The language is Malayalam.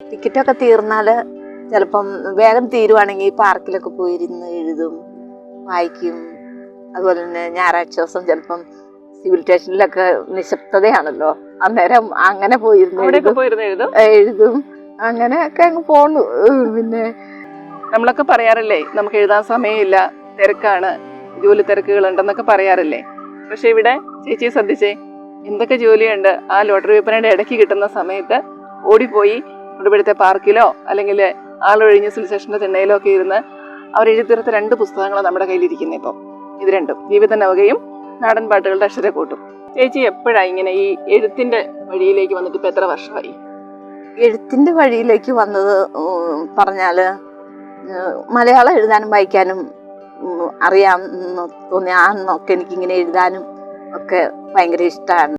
ടിക്കറ്റൊക്കെ തീർന്നാൽ ചിലപ്പം വേഗം തീരുവാണെങ്കിൽ പാർക്കിലൊക്കെ പോയിരുന്ന് എഴുതും വായിക്കും. അതുപോലെ തന്നെ ഞായറാഴ്ച ദിവസം ചിലപ്പം സിവിൽ സ്റ്റേഷനിലൊക്കെ നിശബ്ദതയാണല്ലോ. അന്നേരം അങ്ങനെ പോയിരുന്നു എഴുതും. അങ്ങനെയൊക്കെ അങ്ങ് പോണു പിന്നെ നമ്മളൊക്കെ പറയാറില്ലേ നമുക്ക് എഴുതാൻ സമയമില്ല തിരക്കാണ് ജോലി തിരക്കുകൾ ഉണ്ടെന്നൊക്കെ പറയാറില്ലേ? പക്ഷെ ഇവിടെ ചേച്ചി ശ്രദ്ധിച്ചേ എന്തൊക്കെ ജോലിയുണ്ട് ആ ലോട്ടറി വിൽപ്പനയുടെ ഇടയ്ക്ക് കിട്ടുന്ന സമയത്ത് ഓടിപ്പോയി ഇവിടുത്തെ പാർക്കിലോ അല്ലെങ്കിൽ ആളൊഴിഞ്ഞ സിവിൽ സ്റ്റേഷന്റെ തിണ്ണയിലോ ഒക്കെ ഇരുന്ന് അവർ എഴുതിത്തീർത്ത രണ്ട് പുസ്തകങ്ങളാണ് നമ്മുടെ കയ്യിലിരിക്കുന്നത് ഇപ്പം. ഇത് രണ്ടും. ജീവിത നവകയും നാടൻ പാട്ടുകളുടെ അക്ഷരക്കൂട്ടും. ചേച്ചി എപ്പോഴാണ് ഇങ്ങനെ ഈ എഴുത്തിന്റെ വഴിയിലേക്ക് വന്നിട്ട് ഇപ്പം എത്ര വർഷമായി? എഴുത്തിന്റെ വഴിയിലേക്ക് വന്നത് പറഞ്ഞാൽ മലയാളം എഴുതാനും വായിക്കാനും അറിയാം തോന്നി ആ എന്നൊക്കെ എനിക്കിങ്ങനെ എഴുതാനും ഒക്കെ ഭയങ്കര ഇഷ്ടമാണ്